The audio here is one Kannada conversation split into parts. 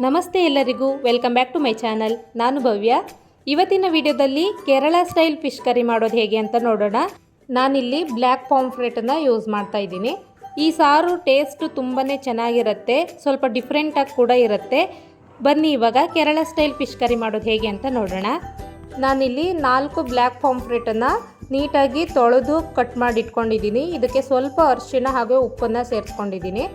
ನಮಸ್ತೆ ಎಲ್ಲರಿಗೂ, welcome back to my channel. ನಾನು ಭವ್ಯ. ಇವತ್ತಿನ ವಿಡಿಯೋದಲ್ಲಿ ಕೇರಳ ಸ್ಟೈಲ್ ಫಿಶ್ ಕರಿ ಮಾಡೋದು ಹೇಗೆ ಅಂತ ನೋಡೋಣ. ನಾನಿಲ್ಲಿ ಬ್ಲ್ಯಾಕ್ ಪಾಂಫ್ರೆಟನ್ನು ಯೂಸ್ ಮಾಡ್ತಾ ಇದ್ದೀನಿ. ಈ ಸಾರು ಟೇಸ್ಟ್ ತುಂಬಾ ಚೆನ್ನಾಗಿರುತ್ತೆ, ಸ್ವಲ್ಪ ಡಿಫ್ರೆಂಟಾಗಿ ಕೂಡ ಇರುತ್ತೆ. ಬನ್ನಿ, ಇವಾಗ ಕೇರಳ ಸ್ಟೈಲ್ ಫಿಶ್ ಕರಿ ಮಾಡೋದು ಹೇಗೆ ಅಂತ ನೋಡೋಣ. ನಾನಿಲ್ಲಿ ನಾಲ್ಕು ಬ್ಲ್ಯಾಕ್ ಪಾಂಫ್ರೆಟನ್ನು ನೀಟಾಗಿ ತೊಳೆದು ಕಟ್ ಮಾಡಿ ಇಟ್ಕೊಂಡಿದ್ದೀನಿ ಇದಕ್ಕೆ ಸ್ವಲ್ಪ ಅರಿಶಿಣ ಹಾಗೂ ಉಪ್ಪನ್ನು ಸೇರಿಸ್ಕೊಂಡಿದ್ದೀನಿ.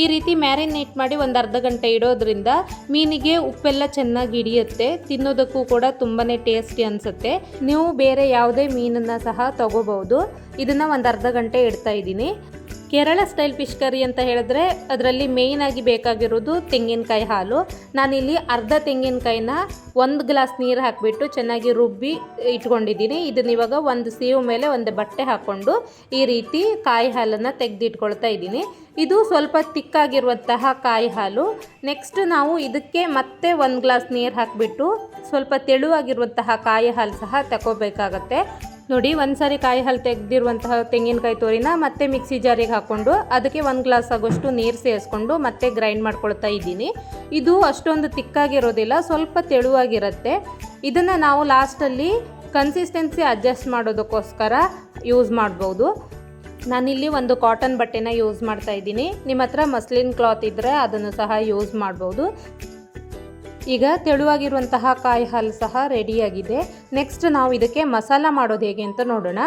ಈ ರೀತಿ ಮ್ಯಾರಿನೇಟ್ ಮಾಡಿ ಒಂದು ಅರ್ಧ ಗಂಟೆ ಇಡೋದ್ರಿಂದ ಮೀನಿಗೆ ಉಪ್ಪೆಲ್ಲ ಚೆನ್ನಾಗಿ ಹಿಡಿಯುತ್ತೆ. ತಿನ್ನೋದಕ್ಕೂ ಕೂಡ ತುಂಬಾ ಟೇಸ್ಟಿ ಅನಿಸುತ್ತೆ. ನೀವು ಬೇರೆ ಯಾವುದೇ ಮೀನನ್ನು ಸಹ ತಗೋಬಹುದು. ಇದನ್ನು ಒಂದು ಅರ್ಧ ಗಂಟೆ ಇಡ್ತಾ ಇದ್ದೀನಿ. ಕೇರಳ ಸ್ಟೈಲ್ ಫಿಶ್ ಕರಿ ಅಂತ ಹೇಳಿದ್ರೆ ಅದರಲ್ಲಿ ಮೇಯ್ನ್ ಆಗಿ ಬೇಕಾಗಿರೋದು ತೆಂಗಿನಕಾಯಿ ಹಾಲು. ನಾನಿಲ್ಲಿ ಅರ್ಧ ತೆಂಗಿನಕಾಯಿನ ಒಂದು ಗ್ಲಾಸ್ ನೀರು ಹಾಕಿಬಿಟ್ಟು ಚೆನ್ನಾಗಿ ರುಬ್ಬಿ ಇಟ್ಕೊಂಡಿದ್ದೀನಿ. ಇದನ್ನ ಇವಾಗ ಒಂದು ಸೀವು ಮೇಲೆ ಒಂದು ಬಟ್ಟೆ ಹಾಕ್ಕೊಂಡು ಈ ರೀತಿ ಕಾಯಿ ಹಾಲನ್ನು ತೆಗೆದಿಟ್ಕೊಳ್ತಾ ಇದ್ದೀನಿ. ಇದು ಸ್ವಲ್ಪ ತಿಕ್ಕಾಗಿರುವಂತಹ ಕಾಯಿ ಹಾಲು. ನೆಕ್ಸ್ಟ್ ನಾವು ಇದಕ್ಕೆ ಮತ್ತೆ ಒಂದು ಗ್ಲಾಸ್ ನೀರು ಹಾಕಿಬಿಟ್ಟು ಸ್ವಲ್ಪ ತೆಳುವಾಗಿರುವಂತಹ ಕಾಯಿ ಹಾಲು ಸಹ ತಗೋಬೇಕಾಗತ್ತೆ ನೋಡಿ ಒಂದು ಸಾರಿ ಕಾಯಿ ಹಾಲು ತೆಗೆದಿರುವಂತಹ ತೆಂಗಿನಕಾಯಿ ತೋರಿನ ಮತ್ತೆ ಮಿಕ್ಸಿ ಜಾರಿಗೆ ಹಾಕ್ಕೊಂಡು ಅದಕ್ಕೆ ಒಂದು ಗ್ಲಾಸ್ ಆಗೋಷ್ಟು ನೀರು ಸೇರಿಸ್ಕೊಂಡು ಮತ್ತೆ ಗ್ರೈಂಡ್ ಮಾಡ್ಕೊಳ್ತಾ ಇದ್ದೀನಿ. ಇದು ಅಷ್ಟೊಂದು ತಿಕ್ಕಾಗಿರೋದಿಲ್ಲ, ಸ್ವಲ್ಪ ತೆಳುವಾಗಿರುತ್ತೆ. ಇದನ್ನು ನಾವು ಲಾಸ್ಟಲ್ಲಿ ಕನ್ಸಿಸ್ಟೆನ್ಸಿ ಅಡ್ಜಸ್ಟ್ ಮಾಡೋದಕ್ಕೋಸ್ಕರ ಯೂಸ್ ಮಾಡ್ಬೋದು. ನಾನಿಲ್ಲಿ ಒಂದು ಕಾಟನ್ ಬಟ್ಟೆನ ಯೂಸ್ ಮಾಡ್ತಾ ಇದ್ದೀನಿ. ನಿಮ್ಮ ಹತ್ರ ಮಸ್ಲಿನ್ ಕ್ಲಾತ್ ಇದ್ದರೆ ಅದನ್ನು ಸಹ ಯೂಸ್ ಮಾಡ್ಬೋದು. ಈಗ ತೆಳುವಾಗಿರುವಂತಹ ಕಾಯಿ ಹಾಲು ಸಹ ರೆಡಿಯಾಗಿದೆ. ನೆಕ್ಸ್ಟ್ ನಾವು ಇದಕ್ಕೆ ಮಸಾಲ ಮಾಡೋದು ಹೇಗೆ ಅಂತ ನೋಡೋಣ.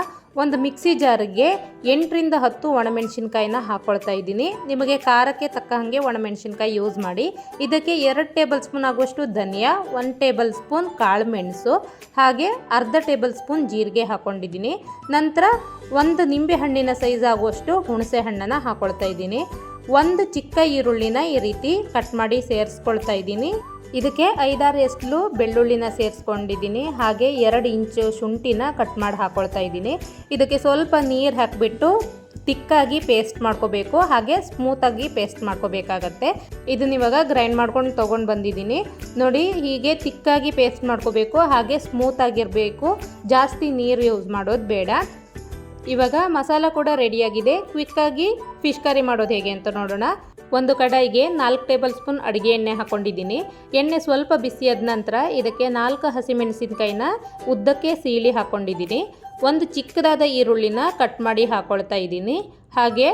ಒಂದು ಮಿಕ್ಸಿ ಜಾರಿಗೆ ಎಂಟರಿಂದ ಹತ್ತು ಒಣಮೆಣಸಿನ್ಕಾಯಿನ ಹಾಕ್ಕೊಳ್ತಾ ಇದ್ದೀನಿ. ನಿಮಗೆ ಖಾರಕ್ಕೆ ತಕ್ಕ ಹಾಗೆ ಒಣಮೆಣಸಿನ್ಕಾಯಿ ಯೂಸ್ ಮಾಡಿ. ಇದಕ್ಕೆ ಎರಡು ಟೇಬಲ್ ಸ್ಪೂನ್ ಆಗುವಷ್ಟು ಧನಿಯಾ, ಒಂದು ಟೇಬಲ್ ಸ್ಪೂನ್ ಕಾಳುಮೆಣಸು ಹಾಗೆ ಅರ್ಧ ಟೇಬಲ್ ಸ್ಪೂನ್ ಜೀರಿಗೆ ಹಾಕ್ಕೊಂಡಿದ್ದೀನಿ ನಂತರ ಒಂದು ನಿಂಬೆ ಹಣ್ಣಿನ ಸೈಜ್ ಆಗುವಷ್ಟು ಹುಣಸೆ ಹಣ್ಣನ್ನು ಹಾಕ್ಕೊಳ್ತಾ ಇದ್ದೀನಿ. ಒಂದು ಚಿಕ್ಕ ಈರುಳ್ಳಿನ ಈ ರೀತಿ ಕಟ್ ಮಾಡಿ ಸೇರಿಸ್ಕೊಳ್ತಾ ಇದ್ದೀನಿ. ಇದಕ್ಕೆ ಐದಾರು ಎಸ್ಲು ಬೆಳ್ಳುಳ್ಳಿನ ಸೇರಿಸ್ಕೊಂಡಿದ್ದೀನಿ. ಹಾಗೆ ಎರಡು ಇಂಚು ಶುಂಠಿನ ಕಟ್ ಮಾಡಿ ಹಾಕ್ಕೊಳ್ತಾ ಇದ್ದೀನಿ. ಇದಕ್ಕೆ ಸ್ವಲ್ಪ ನೀರು ಹಾಕಿಬಿಟ್ಟು ತಿಕ್ಕಾಗಿ ಪೇಸ್ಟ್ ಮಾಡ್ಕೋಬೇಕು. ಹಾಗೆ ಸ್ಮೂತಾಗಿ ಪೇಸ್ಟ್ ಮಾಡ್ಕೋಬೇಕಾಗತ್ತೆ. ಇದನ್ನ ಇವಾಗ ಗ್ರೈಂಡ್ ಮಾಡ್ಕೊಂಡು ತೊಗೊಂಡು ಬಂದಿದ್ದೀನಿ. ನೋಡಿ, ಹೀಗೆ ತಿಕ್ಕಾಗಿ ಪೇಸ್ಟ್ ಮಾಡ್ಕೋಬೇಕು. ಹಾಗೆ ಸ್ಮೂತಾಗಿರಬೇಕು ಜಾಸ್ತಿ ನೀರು ಯೂಸ್ ಮಾಡೋದು ಬೇಡ. ಇವಾಗ ಮಸಾಲ ಕೂಡ ರೆಡಿಯಾಗಿದೆ ಕ್ವಿಕ್ಕಾಗಿ ಫಿಶ್ ಕರಿ ಮಾಡೋದು ಹೇಗೆ ಅಂತ ನೋಡೋಣ. ಒಂದು ಕಡಾಯಿಗೆ ನಾಲ್ಕು ಟೇಬಲ್ ಸ್ಪೂನ್ ಅಡುಗೆ ಎಣ್ಣೆ ಹಾಕ್ಕೊಂಡಿದ್ದೀನಿ ಎಣ್ಣೆ ಸ್ವಲ್ಪ ಬಿಸಿಯಾದ ನಂತರ ಇದಕ್ಕೆ ನಾಲ್ಕು ಹಸಿಮೆಣಸಿನ್ಕಾಯಿನ ಉದ್ದಕ್ಕೆ ಸೀಳಿ ಹಾಕ್ಕೊಂಡಿದ್ದೀನಿ ಒಂದು ಚಿಕ್ಕದಾದ ಈರುಳ್ಳಿನ ಕಟ್ ಮಾಡಿ ಹಾಕ್ಕೊಳ್ತಾ ಇದ್ದೀನಿ. ಹಾಗೆ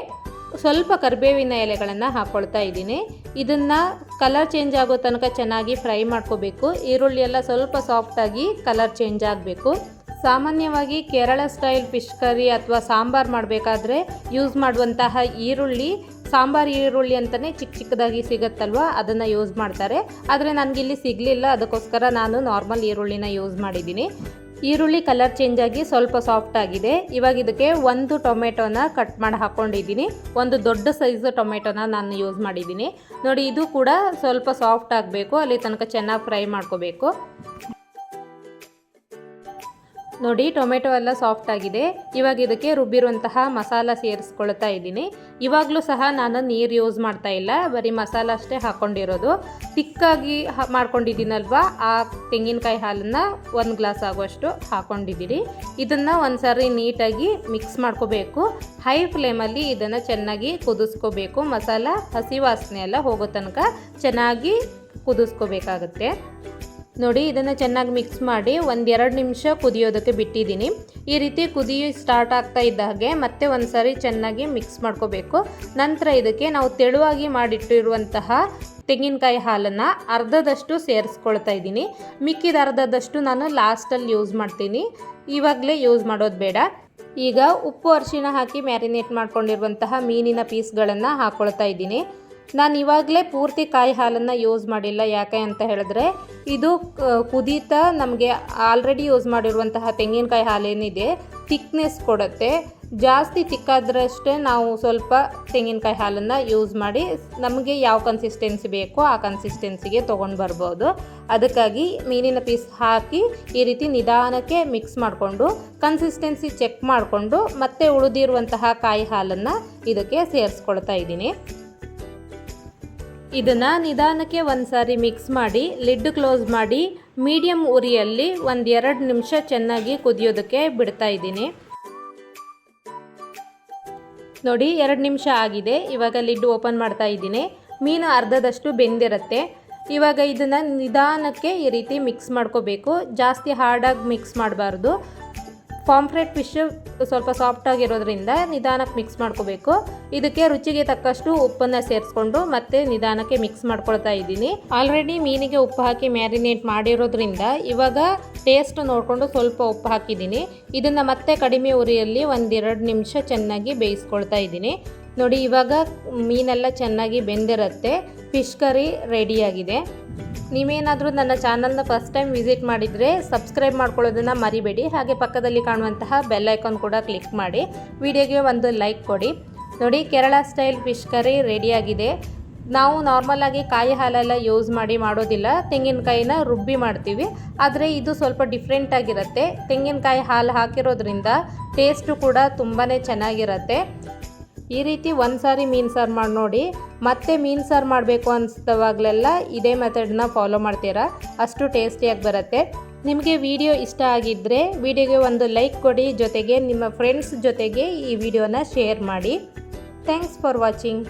ಸ್ವಲ್ಪ ಕರಿಬೇವಿನ ಎಲೆಗಳನ್ನು ಹಾಕ್ಕೊಳ್ತಾ ಇದ್ದೀನಿ. ಇದನ್ನು ಕಲರ್ ಚೇಂಜ್ ಆಗೋ ತನಕ ಚೆನ್ನಾಗಿ ಫ್ರೈ ಮಾಡ್ಕೋಬೇಕು. ಈರುಳ್ಳಿ ಎಲ್ಲ ಸ್ವಲ್ಪ ಸಾಫ್ಟಾಗಿ ಕಲರ್ ಚೇಂಜ್ ಆಗಬೇಕು. ಸಾಮಾನ್ಯವಾಗಿ ಕೇರಳ ಸ್ಟೈಲ್ ಫಿಶ್ ಕರಿ ಅಥವಾ ಸಾಂಬಾರು ಮಾಡಬೇಕಾದ್ರೆ ಯೂಸ್ ಮಾಡುವಂತಹ ಈರುಳ್ಳಿ ಸಾಂಬಾರು ಈರುಳ್ಳಿ ಅಂತಲೇ ಚಿಕ್ಕ ಚಿಕ್ಕದಾಗಿ ಸಿಗುತ್ತಲ್ವ? ಅದನ್ನು ಯೂಸ್ ಮಾಡ್ತಾರೆ. ಆದರೆ ನನಗಿಲ್ಲಿ ಸಿಗಲಿಲ್ಲ. ಅದಕ್ಕೋಸ್ಕರ ನಾನು ನಾರ್ಮಲ್ ಈರುಳ್ಳಿನ ಯೂಸ್ ಮಾಡಿದ್ದೀನಿ. ಈರುಳ್ಳಿ ಕಲರ್ ಚೇಂಜ್ ಆಗಿ ಸ್ವಲ್ಪ ಸಾಫ್ಟ್ ಆಗಿದೆ. ಇವಾಗ ಇದಕ್ಕೆ ಒಂದು ಟೊಮೆಟೊನ ಕಟ್ ಮಾಡಿ ಹಾಕ್ಕೊಂಡಿದ್ದೀನಿ ಒಂದು ದೊಡ್ಡ ಸೈಜ್ ಟೊಮೆಟೊನ ನಾನು ಯೂಸ್ ಮಾಡಿದ್ದೀನಿ. ನೋಡಿ, ಇದು ಕೂಡ ಸ್ವಲ್ಪ ಸಾಫ್ಟ್ ಆಗಬೇಕು. ಅಲ್ಲಿ ತನಕ ಚೆನ್ನಾಗಿ ಫ್ರೈ ಮಾಡ್ಕೋಬೇಕು. ನೋಡಿ, ಟೊಮೆಟೊ ಎಲ್ಲ ಸಾಫ್ಟ್ ಆಗಿದೆ. ಇವಾಗ ಇದಕ್ಕೆ ರುಬ್ಬಿರುವಂತಹ ಮಸಾಲ ಸೇರಿಸ್ಕೊಳ್ತಾ ಇದ್ದೀನಿ. ಇವಾಗಲೂ ಸಹ ನಾನು ನೀರು ಯೂಸ್ ಮಾಡ್ತಾ ಇಲ್ಲ. ಬರೀ ಮಸಾಲ ಅಷ್ಟೇ ಹಾಕ್ಕೊಂಡಿರೋದು ತಿಕ್ಕಾಗಿ ಮಾಡ್ಕೊಂಡಿದ್ದೀನಲ್ವಾ? ಆ ತೆಂಗಿನಕಾಯಿ ಹಾಲನ್ನು ಒಂದು ಗ್ಲಾಸ್ ಆಗುವಷ್ಟು ಹಾಕ್ಕೊಂಡಿದ್ದೀನಿ ಇದನ್ನು ಒಂದು ಸಾರಿ ನೀಟಾಗಿ ಮಿಕ್ಸ್ ಮಾಡ್ಕೋಬೇಕು. ಹೈ ಫ್ಲೇಮಲ್ಲಿ ಇದನ್ನು ಚೆನ್ನಾಗಿ ಕುದಿಸ್ಕೋಬೇಕು. ಮಸಾಲ, ಹಸಿ ವಾಸನೆ ಎಲ್ಲ ಹೋಗೋ ತನಕ ಚೆನ್ನಾಗಿ ಕುದಿಸ್ಕೋಬೇಕಾಗುತ್ತೆ. ನೋಡಿ, ಇದನ್ನು ಚೆನ್ನಾಗಿ ಮಿಕ್ಸ್ ಮಾಡಿ ಒಂದೆರಡು ನಿಮಿಷ ಕುದಿಯೋದಕ್ಕೆ ಬಿಟ್ಟಿದ್ದೀನಿ. ಈ ರೀತಿ ಕುದಿಯೋ ಸ್ಟಾರ್ಟ್ ಆಗ್ತಾ ಇದ್ದ ಹಾಗೆ ಮತ್ತೆ ಒಂದು ಸಾರಿ ಚೆನ್ನಾಗಿ ಮಿಕ್ಸ್ ಮಾಡ್ಕೋಬೇಕು. ನಂತರ ಇದಕ್ಕೆ ನಾವು ತೆಳುವಾಗಿ ಮಾಡಿಟ್ಟಿರುವಂತಹ ತೆಂಗಿನಕಾಯಿ ಹಾಲನ್ನು ಅರ್ಧದಷ್ಟು ಸೇರಿಸ್ಕೊಳ್ತಾ ಇದ್ದೀನಿ. ಮಿಕ್ಕಿದ ಅರ್ಧದಷ್ಟು ನಾನು ಲಾಸ್ಟಲ್ಲಿ ಯೂಸ್ ಮಾಡ್ತೀನಿ. ಇವಾಗಲೇ ಯೂಸ್ ಮಾಡೋದು ಬೇಡ. ಈಗ ಉಪ್ಪು ಅರಿಶಿಣ ಹಾಕಿ ಮ್ಯಾರಿನೇಟ್ ಮಾಡ್ಕೊಂಡಿರುವಂತಹ ಮೀನಿನ ಪೀಸ್ಗಳನ್ನು ಹಾಕ್ಕೊಳ್ತಾ ಇದ್ದೀನಿ. ನಾನು ಇವಾಗಲೇ ಪೂರ್ತಿ ಕಾಯಿ ಹಾಲನ್ನು ಯೂಸ್ ಮಾಡಿಲ್ಲ. ಯಾಕೆ ಅಂತ ಹೇಳಿದ್ರೆ, ಇದು ಕುದೀತ ನಮಗೆ ಆಲ್ರೆಡಿ ಯೂಸ್ ಮಾಡಿರುವಂತಹ ತೆಂಗಿನಕಾಯಿ ಹಾಲೇನಿದೆ ಥಿಕ್ನೆಸ್ ಕೊಡುತ್ತೆ. ಜಾಸ್ತಿ ತಿಕ್ಕಾದ್ರಷ್ಟೇ ನಾವು ಸ್ವಲ್ಪ ತೆಂಗಿನಕಾಯಿ ಹಾಲನ್ನು ಯೂಸ್ ಮಾಡಿ, ನಮಗೆ ಯಾವ ಕನ್ಸಿಸ್ಟೆನ್ಸಿ ಬೇಕೋ ಆ ಕನ್ಸಿಸ್ಟೆನ್ಸಿಗೆ ತೊಗೊಂಡು ಬರ್ಬೋದು. ಅದಕ್ಕಾಗಿ ಮೀನಿನ ಪೀಸ್ ಹಾಕಿ ಈ ರೀತಿ ನಿಧಾನಕ್ಕೆ ಮಿಕ್ಸ್ ಮಾಡಿಕೊಂಡು ಕನ್ಸಿಸ್ಟೆನ್ಸಿ ಚೆಕ್ ಮಾಡಿಕೊಂಡು, ಮತ್ತೆ ಉಳಿದಿರುವಂತಹ ಕಾಯಿ ಹಾಲನ್ನು ಇದಕ್ಕೆ ಸೇರಿಸ್ಕೊಳ್ತಾ ಇದ್ದೀನಿ. ಇದನ್ನು ನಿಧಾನಕ್ಕೆ ಒಂದು ಸಾರಿ ಮಿಕ್ಸ್ ಮಾಡಿ ಲಿಡ್ ಕ್ಲೋಸ್ ಮಾಡಿ ಮೀಡಿಯಮ್ ಉರಿಯಲ್ಲಿ ಒಂದು ಎರಡು ನಿಮಿಷ ಚೆನ್ನಾಗಿ ಕುದಿಯೋದಕ್ಕೆ ಬಿಡ್ತಾ ಇದ್ದೀನಿ. ನೋಡಿ, ಎರಡು ನಿಮಿಷ ಆಗಿದೆ. ಇವಾಗ ಲಿಡ್ ಓಪನ್ ಮಾಡ್ತಾ ಇದ್ದೀನಿ. ಮೀನು ಅರ್ಧದಷ್ಟು ಬೆಂದಿರುತ್ತೆ. ಇವಾಗ ಇದನ್ನು ನಿಧಾನಕ್ಕೆ ಈ ರೀತಿ ಮಿಕ್ಸ್ ಮಾಡ್ಕೋಬೇಕು. ಜಾಸ್ತಿ ಹಾರ್ಡಾಗಿ ಮಿಕ್ಸ್ ಮಾಡಬಾರ್ದು. ಪಾಂಫ್ರೆಟ್ ಫಿಶ್ ಸ್ವಲ್ಪ ಸಾಫ್ಟ್ ಆಗಿರೋದ್ರಿಂದ ನಿಧಾನಕ್ಕೆ ಮಿಕ್ಸ್ ಮಾಡ್ಕೋಬೇಕು. ಇದಕ್ಕೆ ರುಚಿಗೆ ತಕ್ಕಷ್ಟು ಉಪ್ಪನ್ನು ಸೇರಿಸ್ಕೊಂಡು ಮತ್ತೆ ನಿಧಾನಕ್ಕೆ ಮಿಕ್ಸ್ ಮಾಡ್ಕೊಳ್ತಾ ಇದ್ದೀನಿ. ಆಲ್ರೆಡಿ ಮೀನಿಗೆ ಉಪ್ಪು ಹಾಕಿ ಮ್ಯಾರಿನೇಟ್ ಮಾಡಿರೋದ್ರಿಂದ ಇವಾಗ ಟೇಸ್ಟ್ ನೋಡಿಕೊಂಡು ಸ್ವಲ್ಪ ಉಪ್ಪು ಹಾಕಿದ್ದೀನಿ. ಇದನ್ನು ಮತ್ತೆ ಕಡಿಮೆ ಉರಿಯಲ್ಲಿ ಒಂದೆರಡು ನಿಮಿಷ ಚೆನ್ನಾಗಿ ಬೇಯಿಸ್ಕೊಳ್ತಾ ಇದ್ದೀನಿ. ನೋಡಿ, ಇವಾಗ ಮೀನೆಲ್ಲ ಚೆನ್ನಾಗಿ ಬೆಂದಿರುತ್ತೆ. ಫಿಶ್ ಕರಿ ರೆಡಿಯಾಗಿದೆ. ನೀವೇನಾದರೂ ನನ್ನ ಚಾನಲ್ನ ಫಸ್ಟ್ ಟೈಮ್ ವಿಸಿಟ್ ಮಾಡಿದರೆ ಸಬ್ಸ್ಕ್ರೈಬ್ ಮಾಡ್ಕೊಳ್ಳೋದನ್ನು ಮರಿಬೇಡಿ. ಹಾಗೆ ಪಕ್ಕದಲ್ಲಿ ಕಾಣುವಂತಹ ಬೆಲ್ ಐಕಾನ್ ಕೂಡ ಕ್ಲಿಕ್ ಮಾಡಿ. ವಿಡಿಯೋಗೆ ಒಂದು ಲೈಕ್ ಕೊಡಿ. ನೋಡಿ, ಕೇರಳ ಸ್ಟೈಲ್ ಫಿಶ್ ಕರಿ ರೆಡಿಯಾಗಿದೆ. ನಾವು ನಾರ್ಮಲ್ ಆಗಿ ಕಾಯಿ ಹಾಲೆಲ್ಲ ಯೂಸ್ ಮಾಡಿ ಮಾಡೋದಿಲ್ಲ. ತೆಂಗಿನಕಾಯಿನ ರುಬ್ಬಿ ಮಾಡ್ತೀವಿ. ಆದರೆ ಇದು ಸ್ವಲ್ಪ ಡಿಫ್ರೆಂಟ್ ಆಗಿರುತ್ತೆ. ತೆಂಗಿನಕಾಯಿ ಹಾಲು ಹಾಕಿರೋದ್ರಿಂದ ಟೇಸ್ಟು ಕೂಡ ತುಂಬಾ ಚೆನ್ನಾಗಿರುತ್ತೆ. ಈ ರೀತಿ ಒಂದು ಸಾರಿ ಮೀನು ಸಾರು ಮಾಡಿ ನೋಡಿ, ಮತ್ತೆ ಮೀನು ಸಾರು ಮಾಡಬೇಕು ಅನಿಸ್ದವಾಗಲೆಲ್ಲ ಇದೇ ಮೆಥಡನ್ನ ಫಾಲೋ ಮಾಡ್ತೀರಾ. ಅಷ್ಟು ಟೇಸ್ಟಿಯಾಗಿ ಬರುತ್ತೆ. ನಿಮಗೆ ವಿಡಿಯೋ ಇಷ್ಟ ಆಗಿದ್ದರೆ ವಿಡಿಯೋಗೆ ಒಂದು ಲೈಕ್ ಕೊಡಿ, ಜೊತೆಗೆ ನಿಮ್ಮ ಫ್ರೆಂಡ್ಸ್ ಜೊತೆಗೆ ಈ ವಿಡಿಯೋನ ಶೇರ್ ಮಾಡಿ. Thanks for watching